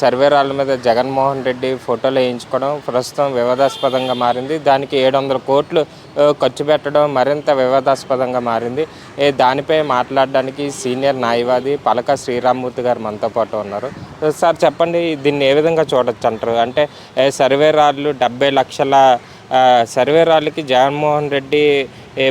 సర్వేరాల మీద జగన్మోహన్ రెడ్డి ఫోటోలు వేయించుకోవడం ప్రస్తుతం వివాదాస్పదంగా మారింది. దానికి ఏడు వందల కోట్లు ఖర్చు పెట్టడం మరింత వివాదాస్పదంగా మారింది. దానిపై మాట్లాడడానికి సీనియర్ న్యాయవాది పలక శ్రీరామ్మూర్తి గారు మనతో పాటు ఉన్నారు. సార్ చెప్పండి దీన్ని ఏ విధంగా చూడొచ్చు అంటారు? అంటే సర్వే సర్వేరాళ్ళు డెబ్బై లక్షల సర్వే సర్వేరాళ్ళకి జగన్మోహన్ రెడ్డి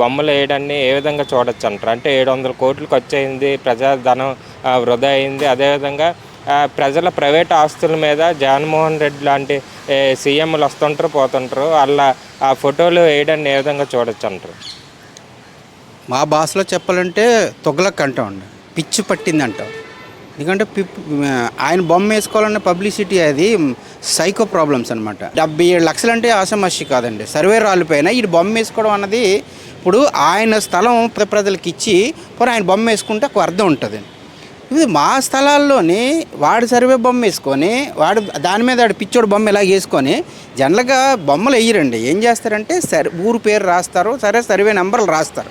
బొమ్మలు వేయడాన్ని ఏ విధంగా చూడొచ్చు అంటారు? అంటే ఏడు వందల కోట్లు ఖర్చు అయింది ప్రజాధనం వృధా అయింది. అదేవిధంగా ప్రజల ప్రైవేట్ ఆస్తుల మీద జగన్మోహన్ రెడ్డి లాంటి సీఎంలు వస్తుంటారు పోతుంటారు అలా ఆ ఫోటోలు వేయడాన్ని ఏ విధంగా చూడొచ్చు అంటారు? మా భాషలో చెప్పాలంటే తొగలక్ అంటామండి పిచ్చి పట్టింది అంటాం ఎందుకంటే పిప్ ఆయన బొమ్మ వేసుకోవాలన్న పబ్లిసిటీ అది సైకో ప్రాబ్లమ్స్ అనమాట డెబ్బై ఏడు లక్షలు అంటే ఆసమస్య కాదండి. సర్వే రాళ్ళపైన ఈ బొమ్మ వేసుకోవడం అన్నది ఇప్పుడు ఆయన స్థలం ప్రజలకు ఇచ్చి పోనీ ఆయన బొమ్మ వేసుకుంటే ఒక అర్థం ఉంటుంది. ఇది మా స్థలాల్లోని వాడు సర్వే బొమ్మ వేసుకొని వాడు దాని మీద వాడు పిచ్చోడు బొమ్మ ఇలా వేసుకొని జనరల్గా బొమ్మలు వేయరండి. ఏం చేస్తారంటే సరే ఊరు పేరు రాస్తారు సరే సర్వే నెంబర్లు రాస్తారు.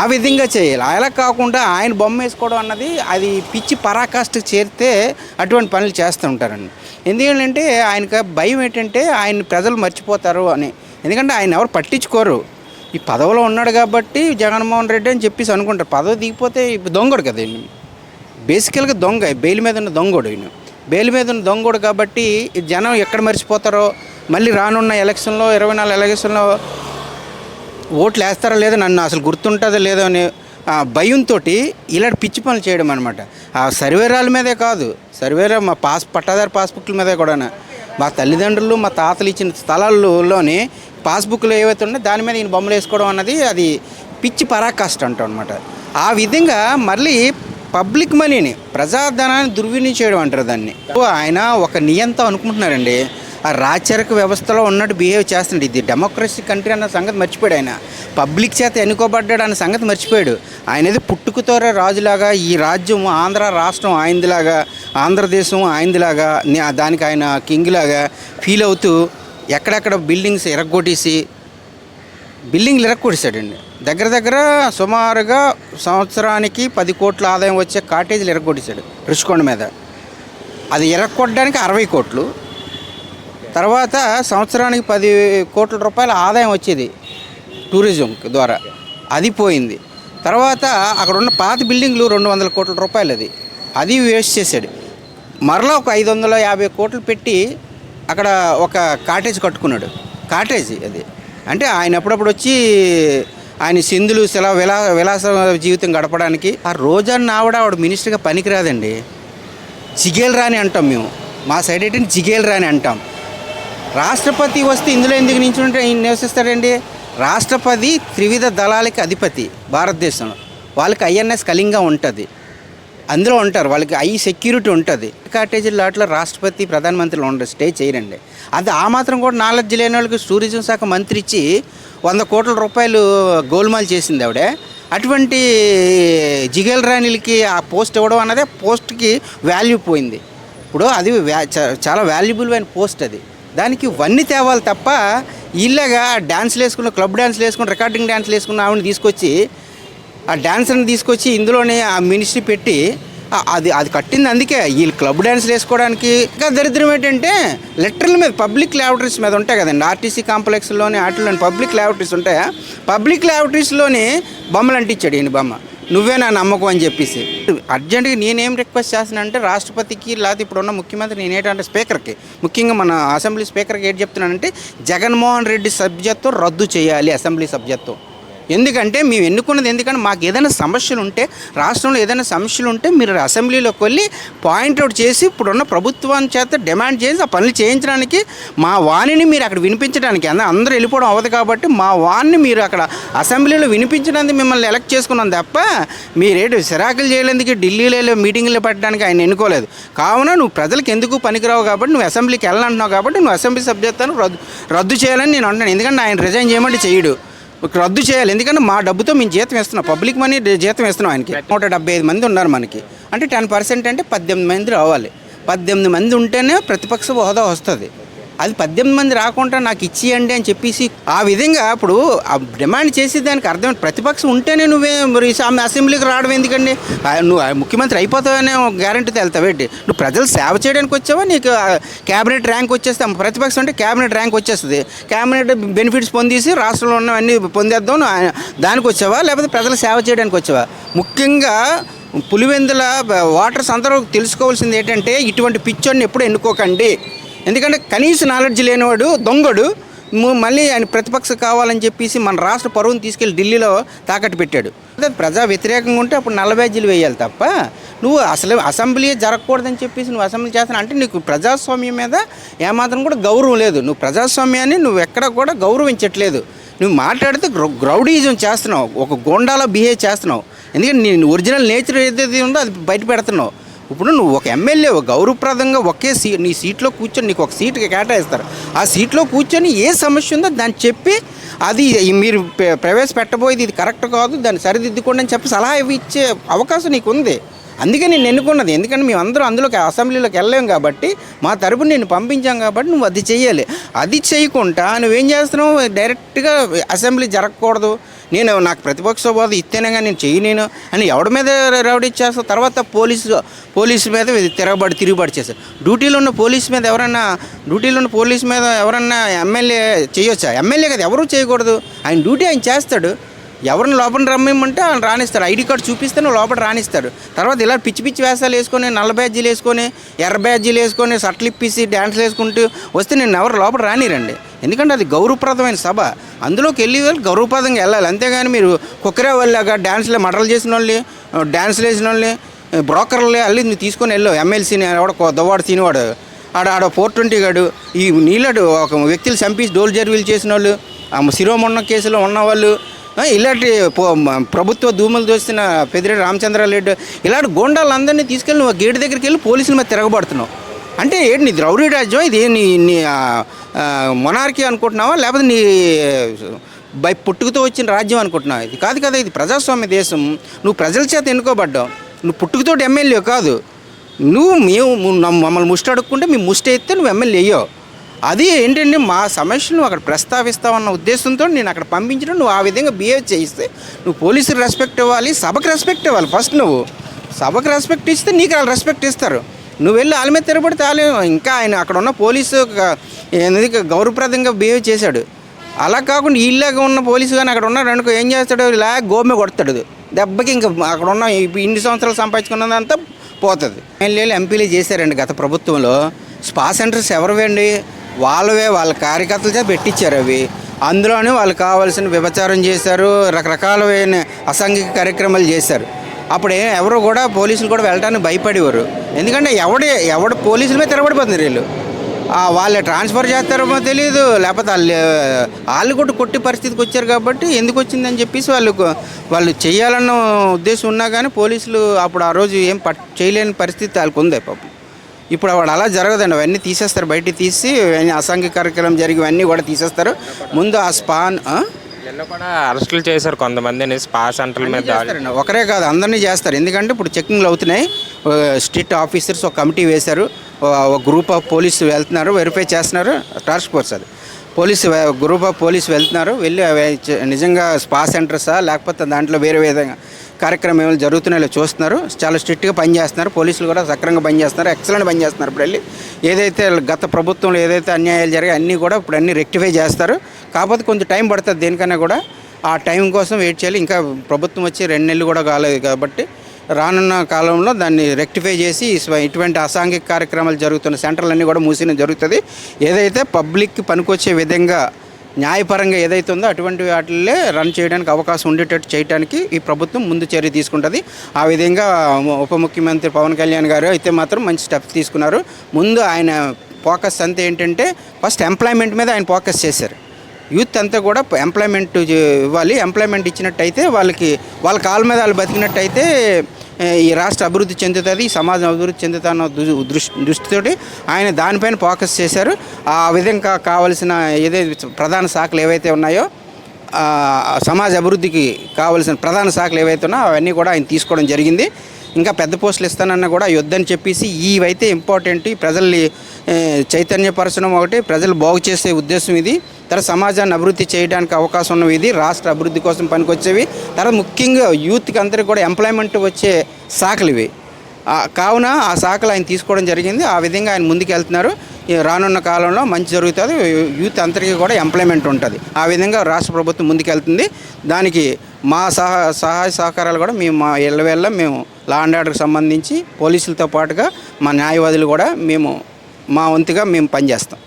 ఆ విధంగా చేయాలి. అలా కాకుండా ఆయన బొమ్మ వేసుకోవడం అన్నది అది పిచ్చి పరాకాష్ఠకు చేరితే అటువంటి పనులు చేస్తూ ఉంటారండి. ఎందుకంటే ఆయనకు భయం ఏంటంటే ఆయన ప్రజలు మర్చిపోతారు అని. ఎందుకంటే ఆయన ఎవరు పట్టించుకోరు. ఈ పదవిలో ఉన్నాడు కాబట్టి జగన్మోహన్ రెడ్డి అని చెప్పేసి అనుకుంటారు. పదవి దిగిపోతే ఇప్పుడు దొంగడు కదండి. బేసికల్గా దొంగ బెయిల్ మీద ఉన్న దొంగోడు ఈయన. బెయిల్ మీద ఉన్న దొంగోడు కాబట్టి జనం ఎక్కడ మర్చిపోతారో మళ్ళీ రానున్న ఎలక్షన్లో ఇరవై నాలుగు ఎలక్షన్లో ఓట్లు వేస్తారో లేదో నన్ను అసలు గుర్తుంటుందో లేదో అనే ఆ భయంతో ఇలాంటి పిచ్చి పనులు చేయడం అనమాట ఆ సర్వేరాల మీదే కాదు సర్వేరా మా పాస్ పట్టాదారు పాస్బుక్ల మీదే కూడా మా తల్లిదండ్రులు మా తాతలు ఇచ్చిన స్థలాల్లోని పాస్బుక్లు ఏవైతే ఉన్నాయో దాని మీద ఈయన బొమ్మలు వేసుకోవడం అన్నది అది పిచ్చి పరాకాష్ట అంటాం అనమాట ఆ విధంగా మళ్ళీ పబ్లిక్ మనీని ప్రజాధనాన్ని దుర్వినియోగం చేయడం అంటారు దాన్ని. ఆయన ఒక నియంత అనుకుంటున్నారండి ఆ రాచరిక వ్యవస్థలో ఉన్నట్టు బిహేవ్ చేస్తున్నాడు. ఇది డెమోక్రసీ కంట్రీ అన్న సంగతి మర్చిపోయాడు ఆయన. పబ్లిక్ చేత ఎన్నుకోబడ్డాడు అన్న సంగతి మర్చిపోయాడు. ఆయన ఏదో పుట్టుకతోరే రాజులాగా ఈ రాజ్యం ఆంధ్ర రాష్ట్రం ఆయనదిలాగా ఆంధ్రదేశం ఆయనదిలాగా దానికి ఆయన కింగ్ లాగా ఫీల్ అవుతూ ఎక్కడెక్కడ బిల్డింగ్స్ ఎరగొట్టేసి బిల్డింగ్లు ఇరగొట్టేశాడండి. దగ్గర దగ్గర సుమారుగా సంవత్సరానికి పది కోట్ల ఆదాయం వచ్చే కాటేజీలు ఇరగొట్టేశాడు రుషికొండ మీద. అది ఎరగొట్టడానికి అరవై కోట్లు. తర్వాత సంవత్సరానికి పది కోట్ల రూపాయల ఆదాయం వచ్చేది టూరిజం ద్వారా. అది పోయింది. తర్వాత అక్కడ ఉన్న పాత బిల్డింగ్లు రెండు వందల కోట్ల రూపాయలు అది. అది వేస్ట్ చేశాడు. మరలా ఒక ఐదు వందల యాభై కోట్లు పెట్టి అక్కడ ఒక కాటేజ్ కట్టుకున్నాడు. కాటేజ్ అది. అంటే ఆయన అప్పుడప్పుడు వచ్చి ఆయన సింధులు శిలా విలా విలాస జీవితం గడపడానికి ఆ రోజాన్ని ఆవిడ ఆవిడ మినిస్టర్గా పనికిరాదండి. జిగేల్ రాని అంటాం మేము. మా సైడ్ ఏంటంటే జిగేల్ రాని అంటాం. రాష్ట్రపతి వస్తే ఇందులో ఎందుకు నించుంటే ఈయన నివసిస్తాడండి? రాష్ట్రపతి త్రివిధ దళాలకి అధిపతి భారతదేశంలో. వాళ్ళకి ఐఎన్ఎస్ కళింగా ఉంటుంది. అందులో ఉంటారు. వాళ్ళకి ఐ సెక్యూరిటీ ఉంటుంది. కాటేజీ లాట్లో రాష్ట్రపతి ప్రధానమంత్రులు ఉండరు. స్టే చేయరండి. అది ఆ మాత్రం కూడా నాలెడ్జ్ లేని వాళ్ళకి టూరిజం శాఖ మంత్రి ఇచ్చి వంద కోట్ల రూపాయలు గోల్మాల్ చేసింది ఆవిడ. అటువంటి జిగేల్ రాణిలకి ఆ పోస్ట్ ఇవ్వడం అన్నదే పోస్ట్కి వాల్యూ పోయింది. ఇప్పుడు అది చాలా వాల్యుబుల్ అయిన పోస్ట్ అది. దానికి వన్నీ తేవాలి తప్ప ఇలాగా డ్యాన్స్లు వేసుకున్న క్లబ్ డ్యాన్స్లు వేసుకుని రికార్డింగ్ డ్యాన్స్లు వేసుకున్న ఆవిడని తీసుకొచ్చి ఆ డ్యాన్సర్ని తీసుకొచ్చి ఇందులోనే ఆ మినిస్ట్రీ పెట్టి అది అది కట్టింది అందుకే. వీళ్ళు క్లబ్ డ్యాన్స్లు వేసుకోవడానికి ఇంకా దరిద్రం ఏంటంటే లెటర్ల మీద పబ్లిక్ ల్యాబొరేటరీస్ మీద ఉంటాయి కదండి. ఆర్టీసీ కాంప్లెక్స్లోని వాటిలోని పబ్లిక్ ల్యాబొరేటరీస్ ఉంటాయా? పబ్లిక్ ల్యాబొరేటరీస్లోని బొమ్మలు అంటించాడు ఈయన బొమ్మ. నువ్వే నా నమ్మకం అని చెప్పేసి. అర్జెంటుగా నేనేం రిక్వెస్ట్ చేస్తున్నానంటే రాష్ట్రపతికి లేకపోతే ఇప్పుడున్న ముఖ్యమంత్రి నేనేంటంటే స్పీకర్కి. ముఖ్యంగా మన అసెంబ్లీ స్పీకర్కి ఏంటి చెప్తున్నానంటే జగన్మోహన్ రెడ్డి సభ్యత్వం రద్దు చేయాలి అసెంబ్లీ సభ్యత్వం. ఎందుకంటే మేము ఎన్నుకున్నది ఎందుకంటే మాకు ఏదైనా సమస్యలు ఉంటే రాష్ట్రంలో ఏదైనా సమస్యలు ఉంటే మీరు అసెంబ్లీలోకి వెళ్ళి పాయింట్అవుట్ చేసి ఇప్పుడున్న ప్రభుత్వం చేత డిమాండ్ చేసి ఆ పనులు చేయించడానికి మా వాణిని మీరు అక్కడ వినిపించడానికి అంద- అందరూ వెళ్ళిపోవడం అవ్వదు కాబట్టి మా వాణ్ణి మీరు అక్కడ అసెంబ్లీలో వినిపించడానికి మిమ్మల్ని ఎలక్ట్ చేసుకున్నాం తప్ప మీరేటు సిరాకులు చేయలేందుకు ఢిల్లీలో మీటింగ్లు పెట్టడానికి ఆయన ఎన్నుకోలేదు. కావున నువ్వు ప్రజలకు ఎందుకు పనికిరావు కాబట్టి నువ్వు అసెంబ్లీకి వెళ్ళాలంటున్నావు కాబట్టి నువ్వు అసెంబ్లీ సభ్యత్వాన్ని రద్దు రద్దు చేయాలని నేను అంటాను ఎందుకంటే ఆయన రిజైన్ చేయమంటే చేయడు రద్దు చేయాలి. ఎందుకంటే మా డబ్బుతో మేము జీతం ఇస్తున్నాం పబ్లిక్ మనీ జీతం ఇస్తున్నాం ఆయనకి. నూట డెబ్బై ఐదు మంది ఉన్నారు మనకి. అంటే టెన్ పర్సెంట్ అంటే పద్దెనిమిది మంది రావాలి. పద్దెనిమిది మంది ఉంటేనే ప్రతిపక్ష హోదా వస్తుంది. అది పద్దెనిమిది మంది రాకుండా నాకు ఇచ్చియండి అని చెప్పేసి ఆ విధంగా ఇప్పుడు ఆ డిమాండ్ చేసే దానికి అర్థం ప్రతిపక్షం ఉంటేనే నువ్వే మరి అసెం- అసెంబ్లీకి రావడం ఎందుకండి? నువ్వు ముఖ్యమంత్రి అయిపోతావనే గ్యారంటీతో వెళ్తావేంటి నువ్వు ప్రజలు సేవ చేయడానికి వచ్చావా? నీకు క్యాబినెట్ ర్యాంక్ వచ్చేస్తే ప్రతిపక్షం అంటే క్యాబినెట్ ర్యాంక్ వచ్చేస్తుంది. క్యాబినెట్ బెనిఫిట్స్ పొందేసి రాష్ట్రంలో ఉన్నవన్నీ పొందేద్దాం. దానికి వచ్చావా? లేకపోతే ప్రజలు సేవ చేయడానికి వచ్చావా? ముఖ్యంగా పులివెందుల వాటర్స్ అందరూ తెలుసుకోవాల్సింది ఏంటంటే ఇటువంటి పిచ్చోడిని ఎప్పుడు ఎన్నుకోకండి. ఎందుకంటే కనీస నాలెడ్జ్ లేనివాడు దొంగడు. మళ్ళీ ఆయన ప్రతిపక్ష కావాలని చెప్పేసి మన రాష్ట్ర పరువును తీసుకెళ్ళి ఢిల్లీలో తాకట్టు పెట్టాడు. అదే ప్రజా వ్యతిరేకంగా ఉంటే అప్పుడు నల్లబ్యాజీలు వేయాలి తప్ప నువ్వు అసలు అసెంబ్లీ జరగకూడదని చెప్పేసి నువ్వు అసెంబ్లీ చేస్తాను అంటే నీకు ప్రజాస్వామ్యం మీద ఏమాత్రం కూడా గౌరవం లేదు. నువ్వు ప్రజాస్వామ్యాన్ని నువ్వు ఎక్కడ కూడా గౌరవించట్లేదు. నువ్వు మాట్లాడితే గ్రౌడీజం చేస్తున్నావు. ఒక గోండాలో బిహేవ్ చేస్తున్నావు. ఎందుకంటే నేను ఒరిజినల్ నేచర్ ఏదైతే ఉందో అది బయట పెడుతున్నావు. ఇప్పుడు నువ్వు ఒక ఎమ్మెల్యే గౌరవప్రదంగా ఒకే సీ నీ సీట్లో కూర్చొని నీకు ఒక సీట్కి కేటాయిస్తారు. ఆ సీట్లో కూర్చొని ఏ సమస్య ఉందో దాన్ని చెప్పి అది మీరు ప్రవేశపెట్టబోయేది ఇది కరెక్ట్ కాదు దాన్ని సరిదిద్దుకోండి అని చెప్పి సలహా ఇచ్చే అవకాశం నీకు ఉంది అందుకే నేను ఎన్నుకున్నది. ఎందుకంటే మేము అందరూ అందులోకి అసెంబ్లీలోకి వెళ్ళాం కాబట్టి మా తరపున నేను పంపించాం కాబట్టి నువ్వు అది చేయాలి అది చేయకుండా నువ్వేం చేస్తున్నావు? డైరెక్ట్గా అసెంబ్లీ జరగకూడదు. నేను నాకు ప్రతిపక్ష హోదా ఇస్తేనే కానీ నేను చేయలేను అని ఎవడి మీద రౌడీ చేస్తావు? తర్వాత పోలీసు పోలీసు మీద తిరగబడి తిరుగుబాటు చేశారు డ్యూటీలో ఉన్న పోలీసు మీద ఎవరన్నా డ్యూటీలో ఉన్న పోలీసు మీద ఎవరన్నా ఎమ్మెల్యే చేయొచ్చా? ఎమ్మెల్యే కదా ఎవరూ చేయకూడదు. ఆయన డ్యూటీ ఆయన చేస్తాడు. ఎవరిని లోపల రమ్మేమంటే వాళ్ళని రాణిస్తారు ఐడి కార్డు చూపిస్తే నువ్వు లోపల రాణిస్తారు తర్వాత ఇలా పిచ్చి పిచ్చి వేషాలు వేసుకొని నల్ల బ్యాడ్జీలు వేసుకొని ఎర్ర బ్యాడ్జీలు వేసుకొని సట్లు ఇప్పిసి డ్యాన్స్లు వేసుకుంటూ వస్తే నేను ఎవరు లోపల రానిరండి. ఎందుకంటే అది గౌరవప్రదమైన సభ. అందులోకి వెళ్ళి వాళ్ళు గౌరవప్రదంగా వెళ్ళాలి. అంతేగాని మీరు కుక్కరే వాళ్ళగా డ్యాన్స్లో మటలు చేసిన వాళ్ళని డ్యాన్స్లు వేసిన వాళ్ళని బ్రోకర్లే అల్లి నువ్వు తీసుకొని వెళ్ళావు. ఎమ్మెల్సీని ఆడ దవ్వాడు తినేవాడు ఆడ ఆడ ఫోర్ ట్వంటీ గాడు. ఈ నీళ్ళడు ఒక వ్యక్తులు చంపి డోల్ జర్వీలు చేసిన వాళ్ళు ఆ శిరోమొన్న కేసులో ఉన్నవాళ్ళు ఇలాంటి పో- ప్రభుత్వ దూమలు దోస్తున్న పెద్దిరెడ్డి రామచంద్రారెడ్డి ఇలాంటి గోండాలందరినీ తీసుకెళ్ళి నువ్వు గేటు దగ్గరికి వెళ్ళి పోలీసుల మీద తిరగబడుతున్నావు. అంటే ఏంటి నీ ద్రౌడీ రాజ్యం ఇది? నీ నీ మొనార్కీ అనుకుంటున్నావా? లేకపోతే నీ బై పుట్టుకతో వచ్చిన రాజ్యం అనుకుంటున్నావు? ఇది కాదు కదా ఇది ప్రజాస్వామ్య దేశం. నువ్వు ప్రజల చేత ఎన్నుకోబడ్డావు. నువ్వు పుట్టుకతోటి ఎమ్మెల్యే కాదు. నువ్వు మేము మమ్మల్ని ముష్టి అడుక్కుంటే మేము ముష్టి అయితే నువ్వు ఎమ్మెల్యే అయ్యావు. అది ఏంటంటే మా సమస్యను అక్కడ ప్రస్తావిస్తావన్న ఉద్దేశంతో నేను అక్కడ పంపించడం నువ్వు ఆ విధంగా బిహేవ్ చేయిస్తే. నువ్వు పోలీసుకి రెస్పెక్ట్ ఇవ్వాలి సభకు రెస్పెక్ట్ ఇవ్వాలి ఫస్ట్ నువ్వు. సభకు రెస్పెక్ట్ ఇస్తే నీకు వాళ్ళు రెస్పెక్ట్ ఇస్తారు. నువ్వు వెళ్ళి వాళ్ళ మీద తిరగబడితే వాళ్ళు ఇంకా ఆయన అక్కడ ఉన్న పోలీసు గ- గౌరవప్రదంగా బిహేవ్ చేశాడు. అలా కాకుండా ఇల్లాగా ఉన్న పోలీసు కానీ అక్కడ ఉన్నాడు అనుకో ఏం చేస్తాడు? ఇలా గోమె కొడతాడు. దెబ్బకి ఇంకా అక్కడ ఉన్న ఇన్ని సంవత్సరాలు సంపాదించుకున్నదంతా పోతుంది. ఎమ్మెల్యేలు ఎంపీలు చేశారండి గత ప్రభుత్వంలో. స్పా సెంటర్స్ ఎవరివండి వాళ్ళవే వాళ్ళ కార్యకర్తలతో పెట్టించారు అవి. అందులోనే వాళ్ళు కావాల్సిన విభచారం చేశారు రకరకాలైన అసాంఘిక కార్యక్రమాలు చేశారు. అప్పుడే ఎవరు కూడా పోలీసులు కూడా వెళ్ళడానికి భయపడేవారు. ఎందుకంటే ఎవడే ఎవడు పోలీసుల మీద తిరగబడిపోతున్నారు వీళ్ళు. వాళ్ళు ట్రాన్స్ఫర్ చేస్తారేమో తెలియదు లేకపోతే వాళ్ళు వాళ్ళు కూడా కొట్టి పరిస్థితికి వచ్చారు కాబట్టి ఎందుకు వచ్చిందని చెప్పేసి వాళ్ళు వాళ్ళు చేయాలన్న ఉద్దేశం ఉన్నా కానీ పోలీసులు అప్పుడు ఆ రోజు ఏం పట్ చేయలేని పరిస్థితి వాళ్ళకు ఉంది పాపం. ఇప్పుడు వాడు అలా జరగదండి. అవన్నీ తీసేస్తారు. బయటికి తీసి అసాంఘిక కార్యక్రమం జరిగి ఇవన్నీ కూడా తీసేస్తారు. ముందు ఆ స్పాన్ కూడా అరెస్టులు చేశారు కొంతమందిని స్పా సెంటర్ల మీద ఒకరే కాదు అందరినీ చేస్తారు. ఎందుకంటే ఇప్పుడు చెక్కింగ్లు అవుతున్నాయి. స్ట్రిక్ట్ ఆఫీసర్స్ ఒక కమిటీ వేశారు. ఒక గ్రూప్ ఆఫ్ పోలీసు వెళ్తున్నారు. వెరిఫై చేస్తున్నారు. టాస్క్ ఫోర్స్ అది. పోలీసు గ్రూప్ ఆఫ్ పోలీసు వెళ్తున్నారు. వెళ్ళి నిజంగా స్పా సెంటర్సా? లేకపోతే దాంట్లో వేరే విధంగా కార్యక్రమం ఏమైనా జరుగుతున్నాయో చూస్తున్నారు. చాలా స్ట్రిక్ట్గా పనిచేస్తున్నారు. పోలీసులు కూడా సక్రంగా పనిచేస్తున్నారు. ఎక్సలెంట్ పనిచేస్తున్నారు ఇప్పుడు వెళ్ళి ఏదైతే గత ప్రభుత్వంలో ఏదైతే అన్యాయాలు జరిగాయి అన్నీ కూడా ఇప్పుడు అన్నీ రెక్టిఫై చేస్తారు. కాకపోతే కొంచెం టైం పడుతుంది దేనికన్నా కూడా. ఆ టైం కోసం వెయిట్ చేయాలి. ఇంకా ప్రభుత్వం వచ్చి రెండు నెలలు కూడా కాలేదు కాబట్టి రానున్న కాలంలో దాన్ని రెక్టిఫై చేసి ఇటువంటి అసాంఘిక కార్యక్రమాలు జరుగుతున్న సెంటర్లన్నీ కూడా మూసిన జరుగుతుంది. ఏదైతే పబ్లిక్ పనికొచ్చే విధంగా న్యాయపరంగా ఏదైతే ఉందో అటువంటి వాటిల్లే రన్ చేయడానికి అవకాశం ఉండేటట్టు చేయడానికి ఈ ప్రభుత్వం ముందు చర్య తీసుకుంటుంది. ఆ విధంగా ఉప ముఖ్యమంత్రి పవన్ కళ్యాణ్ గారు అయితే మాత్రం మంచి స్టెప్స్ తీసుకున్నారు. ముందు ఆయన ఫోకస్ అంతా ఏంటంటే ఫస్ట్ ఎంప్లాయ్మెంట్ మీద ఆయన ఫోకస్ చేశారు. యూత్ అంతా కూడా ఎంప్లాయ్మెంట్ ఇవ్వాలి ఎంప్లాయ్మెంట్ ఇచ్చినట్టయితే వాళ్ళకి వాళ్ళ కాళ్ళ మీద వాళ్ళు బతికినట్టయితే ఈ రాష్ట్ర అభివృద్ధి చెందుతుంది ఈ సమాజం అభివృద్ధి చెందుతున్న దృష్టి దృష్టితోటి ఆయన దానిపైన ఫోకస్ చేశారు. ఆ విధంగా కావలసిన ఏదైతే ప్రధాన శాఖలు ఏవైతే ఉన్నాయో సమాజ అభివృద్ధికి కావలసిన ప్రధాన శాఖలు ఏవైతే ఉన్నాయో అవన్నీ కూడా ఆయన తీసుకోవడం జరిగింది. ఇంకా పెద్ద పోస్టులు ఇస్తానన్నా కూడా యుద్ధం చెప్పేసి ఇవైతే ఇంపార్టెంట్ ప్రజల్ని చైతన్యపరచడం ఒకటి ప్రజలు బాగు చేసే ఉద్దేశం ఇది. తర్వాత సమాజాన్ని అభివృద్ధి చేయడానికి అవకాశం ఉన్నవి ఇది. రాష్ట్ర అభివృద్ధి కోసం పనికొచ్చేవి. తర్వాత ముఖ్యంగా యూత్కి అందరికీ కూడా ఎంప్లాయ్మెంట్ వచ్చే శాఖలు ఇవి. కావున ఆ శాఖలు ఆయన తీసుకోవడం జరిగింది. ఆ విధంగా ఆయన ముందుకెళ్తున్నారు. రానున్న కాలంలో మంచి జరుగుతుంది. యూత్ అందరికీ కూడా ఎంప్లాయ్మెంట్ ఉంటుంది. ఆ విధంగా రాష్ట్ర ప్రభుత్వం ముందుకెళ్తుంది. దానికి మా సహా సహాయ సహకారాలు కూడా మేము మా ఎల్లవేళ్ళ మేము లా అండ్ ఆర్డర్కి సంబంధించి పోలీసులతో పాటుగా మా న్యాయవాదులు కూడా మేము మా వంతుగా మేము పనిచేస్తాం.